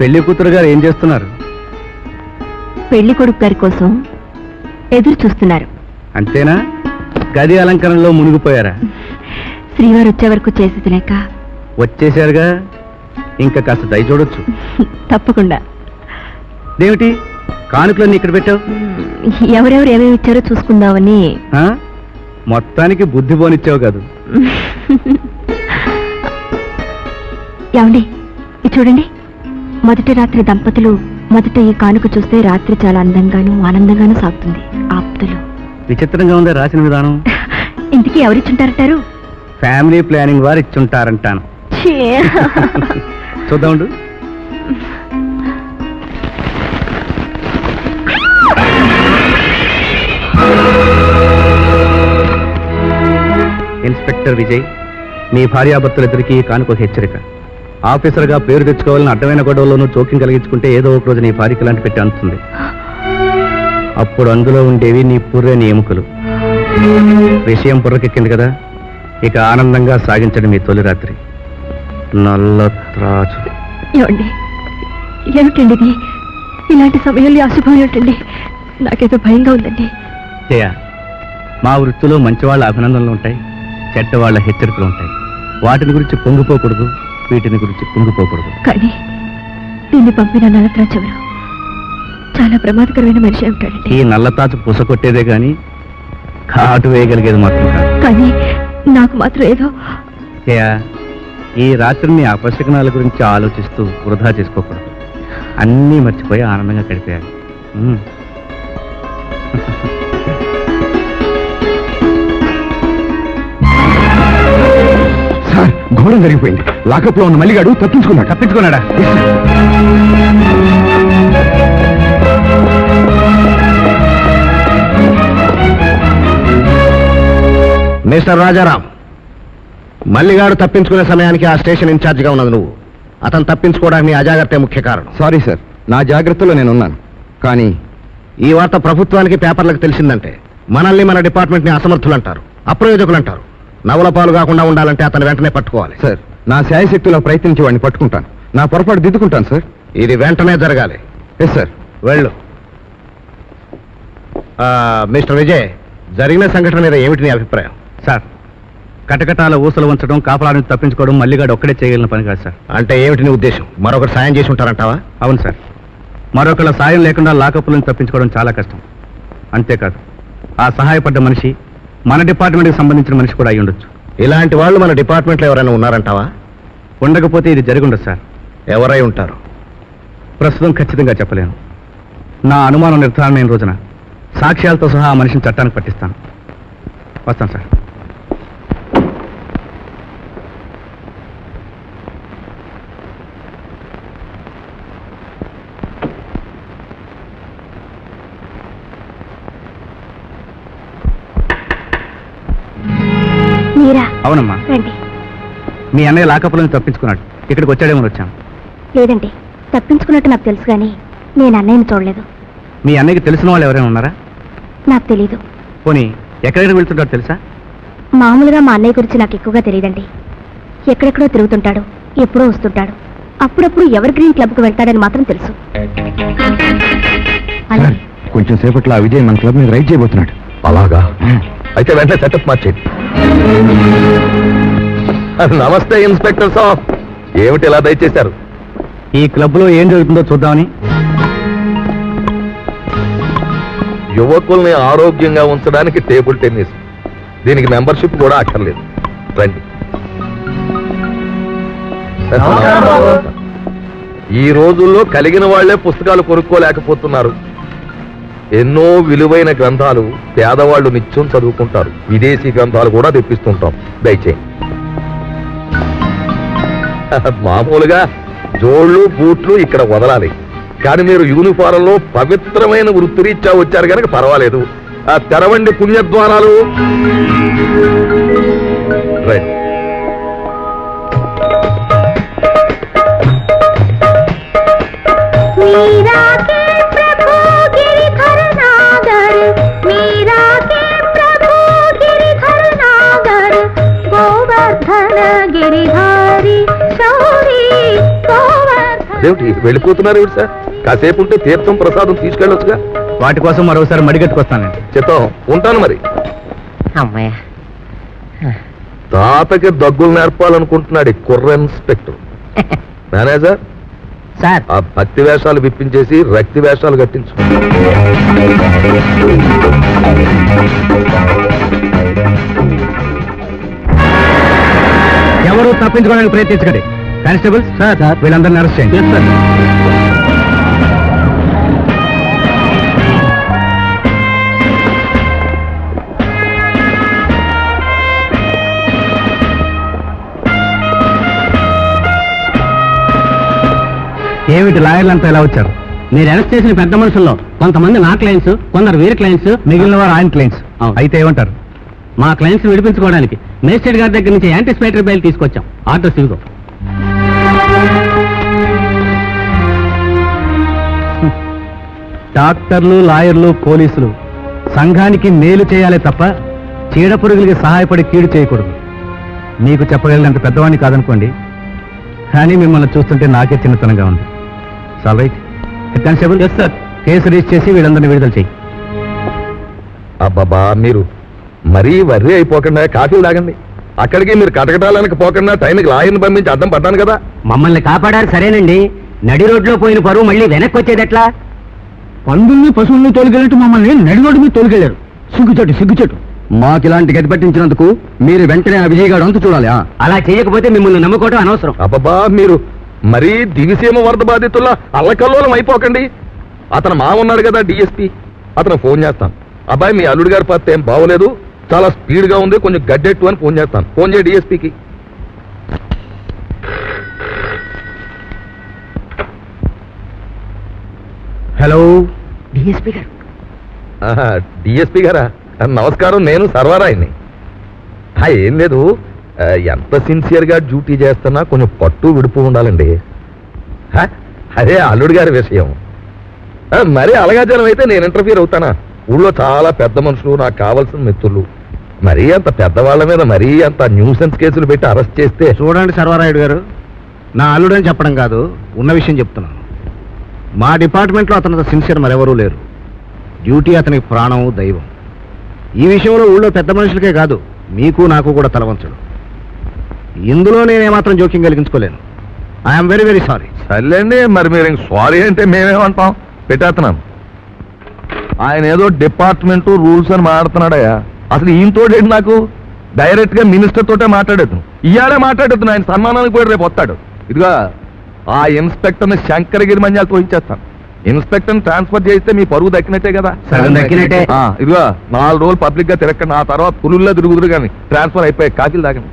పెళ్ళి కూతురు గారు ఏం చేస్తున్నారు? పెళ్ళి కొడుకు గారి కోసం ఎదురు చూస్తున్నారు. అంతేనా? గది అలంకరణలో మునిగిపోయారా? శ్రీవారు వచ్చే వరకు చేసేది లేక వచ్చేశారుగా? ఇంకా కాస్త దయ చూడొచ్చు. తప్పకుండా. దేమిటి కానుకలన్నీ ఇక్కడ పెట్టావు? ఎవరెవరు ఏమేమి ఇచ్చారో చూసుకుందామని. ఆ? మొత్తానికి బుద్ధి పోనిచ్చావు కాదు. ఏమండి? ఇది చూడండి. మొదటి రాత్రి దంపతులు మొదట ఈ కానుక చూస్తే రాత్రి చాలా అందంగాను ఆనందంగాను సాగుతుంది. ఆప్తులు. విచిత్రంగా ఉందా రాసిన విధానం? ఇంటికి ఎవరిచ్చుంటారంటారు? ఫ్యామిలీ ప్లానింగ్ వారు ఇచ్చుంటారంటాను. చూద్దాం. ఇన్స్పెక్టర్ విజయ్ మీ భార్యాభర్తలిద్దరికీ కానుక హెచ్చరిక. ఆఫీసర్గా పేరు తెచ్చుకోవాలని అడ్డమైన గొడవలోనూ జోక్యం కలిగించుకుంటే ఏదో ఒక రోజు నీ భార్యకి లాంటి పెట్టి అందుతుంది అప్పుడు అందులో ఉండేవి నీ పుర్రెని ఎముకలు విషయం బుర్రకెక్కింది కదా? ఇక ఆనందంగా సాగించడం మీ తొలి రాత్రి. నల్ల త్రాచు ఏమిటండి ఇది? ఇలాంటి సమయంలో అశుభం ఏమిటండి? నాకేదో భయంగా ఉందండి. జయ మా వృత్తిలో మంచి వాళ్ళ అభినందనలు ఉంటాయి చెడ్డ వాళ్ళ హెచ్చరికలు ఉంటాయి. వాటిని గురించి పొంగిపోకూడదు. వీటిని గురించి పొంగిపోకూడదు కానీ దీన్ని పంపిన నలత్రా చెవరు చాలా ప్రమాదకరమైన మనిషి ఏమిటాడండి ఈ నల్లతాచు పుస కొట్టేదే గాని కాటు వేయగలిగేది మాత్రం కాదు. కానీ నాకు మాత్రం ఏదో జయ ఈ రాత్రిని అపశకనాల గురించి ఆలోచిస్తూ వృధా చేసుకోకూడదు. అన్నీ మర్చిపోయి ఆనందంగా గడిపేయాలి. ఘోరం జరిగిపోయింది. లాకప్లో ఉన్న మల్లిగాడు తప్పించుకున్నాడు. తప్పించుకున్నాడా? మిస్టర్ రాజారాం మల్లిగాడు తప్పించుకునే సమయానికి ఆ స్టేషన్ ఇన్ఛార్జిగా ఉన్నది నువ్వు. అతను తప్పించుకోవడానికి నీ అజాగ్రత్తే ముఖ్య కారణం. Sorry sir. నా జాగ్రత్తలో నేను ఉన్నాను కానీ ఈ వార్త ప్రభుత్వానికి పేపర్లకు తెలిసిందంటే మనల్ని మన డిపార్ట్మెంట్ని అసమర్థులు అంటారు అప్రయోజకులు అంటారు నవల పాలు కాకుండా ఉండాలంటే అతను వెంటనే పట్టుకోవాలి. సార్. నా శాయశక్తిలో ప్రయత్నించి వాడిని పట్టుకుంటాను. నా పొరపాటు దిద్దుకుంటాను సార్. ఇది వెంటనే జరగాలి. ఎస్ సార్ వెళ్ళు. ఆ, మిస్టర్ విజయ్ జరిగిన సంఘటన మీద ఏమిటి నీ అభిప్రాయం? సార్ కటకటాల ఊసలు ఉంచడం కాపలా నుంచి తప్పించుకోవడం మల్లిగాడు ఒక్కడే చేయగలిగిన పని కాదు సార్. అంటే ఏమిటి నీ ఉద్దేశం? మరొకరు సాయం చేసి ఉంటారంటావా? అవును సార్. మరొకళ్ళ సాయం లేకుండా లాకప్ల నుంచి తప్పించుకోవడం చాలా కష్టం. అంతేకాదు ఆ సహాయపడ్డ మనిషి మన డిపార్ట్మెంట్కి సంబంధించిన మనిషి కూడా అయి ఉండొచ్చు. ఇలాంటి వాళ్ళు మన డిపార్ట్మెంట్లో ఎవరైనా ఉన్నారంటావా? ఉండకపోతే ఇది జరిగి ఉండదు సార్. ఎవరై ఉంటారు? ప్రస్తుతం ఖచ్చితంగా చెప్పలేను. నా అనుమానం నిర్ధారణ అయిన రోజున సాక్ష్యాలతో సహా ఆ మనిషిని చట్టానికి పట్టిస్తాను. వస్తాను సార్. మీరా? అవునమ్మా. రండి. మీ అన్నయ్య లాకప్ల నుంచి తప్పించుకున్నాడు. ఇక్కడికి వచ్చాడేమో వచ్చాను లేదండి తప్పించుకున్నట్టు నాకు తెలుసు కానీ నేను అన్నయ్యని చూడలేదు. మీ అన్నయ్యకి తెలిసిన వాళ్ళు ఎవరైనా ఉన్నారా? నాకు తెలీదు. పోనీ ఎక్కడెక్కడ వెళ్తుంటారో తెలుసా? మామూలుగా మా అన్నయ్య గురించి నాకు ఎక్కువగా తెలియదండి. ఎక్కడెక్కడో తిరుగుతుంటాడు ఎప్పుడో వస్తుంటాడు. అప్పుడప్పుడు ఎవర్ గ్రీన్ క్లబ్కు వెళ్తాడని మాత్రం తెలుసు. అలాగే కొంచెం సేపట్లో ఆ విజయ్ మన క్లబ్ మీద రైడ్ చేయబోతున్నాడు. అలాగా? అయితే వెంటనే సెటప్ మార్చేయండి నమస్తే ఇన్స్పెక్టర్ సాబ్ ఏమిటి ఇలా దయచేశారు? ఈ క్లబ్లో ఏం జరుగుతుందో చూద్దామని. యువకుల్ని ఆరోగ్యంగా ఉంచడానికి టేబుల్ టెన్నిస్. దీనికి మెంబర్షిప్ కూడా అక్కర్లేదు. రండి. ఈ రోజుల్లో కలిగిన వాళ్ళే పుస్తకాలు కొనుక్కోలేకపోతున్నారు. ఎన్నో విలువైన గ్రంథాలు పేదవాళ్ళు నిత్యం చదువుకుంటారు. విదేశీ గ్రంథాలు కూడా తెప్పిస్తుంటాం. దయచేయి. మామూలుగా జోళ్ళు బూట్లు ఇక్కడ వదలాలి. కానీ మీరు యూనిఫారంలో పవిత్రమైన వృత్తిరీత్యా వచ్చారు కనుక పర్వాలేదు. ఆ తెరవండి పుణ్యద్వారాలు. రైట్ అదేమిటి? వెళ్ళిపోతున్నారు ఏమిటి సార్? కాసేపు ఉంటే తీర్థం ప్రసాదం తీసుకెళ్ళొచ్చుగా. వాటి కోసం మరోసారి మడిగట్టుకొస్తానండి చిత్తం ఉంటాను మరి. తాతకి దగ్గులు నేర్పాలనుకుంటున్నాడు ఈ కుర్ర ఇన్స్పెక్టర్. మేనేజర్? సార్. ఆ భక్తి వేషాలు విప్పించేసి రక్తి వేషాలు కట్టించు. ఎవరు తప్పించుకోవడానికి ప్రయత్నించకండి. కానిస్టేబుల్ సార్ వీళ్ళందరినీ అరెస్ట్ చేయండి. ఏమిటి లాయర్లంతా ఎలా వచ్చారు? మీరు అరెస్ట్ చేసిన పెద్ద మనుషుల్లో కొంతమంది నా క్లయింట్స్ కొందరు వీరి క్లయింట్స్ మిగిలిన వారు ఆయన క్లయింట్స్. అయితే ఏమంటారు? మా క్లయింట్స్ విడిపించుకోవడానికి మేజిస్ట్రేట్ గారి దగ్గర నుంచి యాంటిసిపేటరీ బెయిల్ తీసుకొచ్చాం. ఆర్డర్స్ ఇదిగో డాక్టర్లు లాయర్లు పోలీసులు సంఘానికి మేలు చేయాలే తప్ప చీడ పురుగులకి సహాయపడి కీడు చేయకూడదు. మీకు చెప్పగలిగినంత పెద్దవాడిని కాదనుకోండి. కానీ మిమ్మల్ని చూస్తుంటే నాకే చిన్నతనంగా ఉంది. సాల్ right constable yes sir case register చేసి వీళ్ళందరినీ విడుదల చేయి. అబ్బాబా మీరు మరీ వర్రీ అయిపోకుండా కాఫీ తాగండి. అక్కడికి మీరు కటకటాలనికి పోకుండా టైంకి లాయర్ని పంపించి అడ్డం పడ్డాను కదా. మమ్మల్ని కాపాడారు సరేనండి. నడి రోడ్లో పోయిన పరువు మళ్ళీ వెనక్కి వచ్చేది ఎట్లా పందుల్ని పశువుల్ని తోలుకెళ్ళట్టు మమ్మల్ని నడిగొడ్డు మీద తోలుకెళ్ళారు. సిగ్గుచెట్టు సిగ్గుచెట్టు మాకు ఇలాంటి గది పట్టించినందుకు మీరు వెంటనే ఆ విజయ్ గారు అంతు చూడాలి అలా చేయకపోతే మిమ్మల్ని నమ్ముకోవడం అనవసరం. అబ్బబ్బా మీరు మరీ దివిసీమ వరద బాధితుల్లా అల్లకల్లోలం అయిపోకండి. అతను మా ఉన్నాడు కదా డిఎస్పి. అతను ఫోన్ చేస్తాను. అబ్బాయి మీ అల్లుడు గారి పత్తి ఏం బాగోలేదు. చాలా స్పీడ్గా ఉంది కొంచెం గడ్డెట్టు అని ఫోన్ చేస్తాను. ఫోన్ చేయ డిఎస్పికి. హలో. డిఎస్పీ గారు. డిఎస్పి గారా? నమస్కారం నేను సర్వరాయిని. ఆ, ఏం లేదు. ఎంత సిన్సియర్గా డ్యూటీ చేస్తున్నా కొంచెం పట్టు విడుపు ఉండాలండి. హ? అదే అల్లుడు గారి విషయం. మరి అలగాజనం అయితే నేను ఇంటర్ఫీర్ అవుతానా? ఊళ్ళో చాలా పెద్ద మనుషులు నాకు కావాల్సిన మిత్రులు. మరీ అంత పెద్దవాళ్ళ మీద మరీ అంత న్యూసెన్స్ కేసులు పెట్టి అరెస్ట్ చేస్తే చూడండి సర్వారాయుడు గారు నా అల్లుడని చెప్పడం కాదు ఉన్న విషయం చెప్తున్నాను. మా డిపార్ట్మెంట్లో అతను సిన్సియర్ మరెవరూ లేరు. డ్యూటీ అతనికి ప్రాణం దైవం. ఈ విషయంలో ఊళ్ళో పెద్ద మనుషులకే కాదు మీకు నాకు కూడా తలవంచడు. ఇందులో నేనేమాత్రం జోక్యం కలిగించుకోలేను. ఐఎమ్ వెరీ వెరీ సారీ సర్లేండి మరి మీరు సారీ అంటే మేమేమంటాం? పెట్టేస్తున్నాం ఆయన ఏదో డిపార్ట్మెంట్ రూల్స్ అని మాట్లాడుతున్నాడయ్యా. అసలు ఈయనతోటేంటి నాకు? డైరెక్ట్గా మినిస్టర్ తోటే మాట్లాడేద్దు ఇయాడే మాట్లాడేద్దాం ఆయన సన్మానానికి పోయి రేపు వస్తాడు. ఇదిగా ఆ ఇన్స్పెక్టర్ని శంకరగిరి మంజాలు తోయించేస్తాను. ఇన్స్పెక్టర్ ట్రాన్స్ఫర్ చేస్తే మీ పరువు దక్కినట్టే కదా? దక్కినట్టే. ఇదిగో నాలుగు రోజులు పబ్లిక్గా తిరగండి ఆ తర్వాత పులుల్లో తిరుగుదురు కానీ ట్రాన్స్ఫర్ అయిపోయి కాఫీలు తాగండి.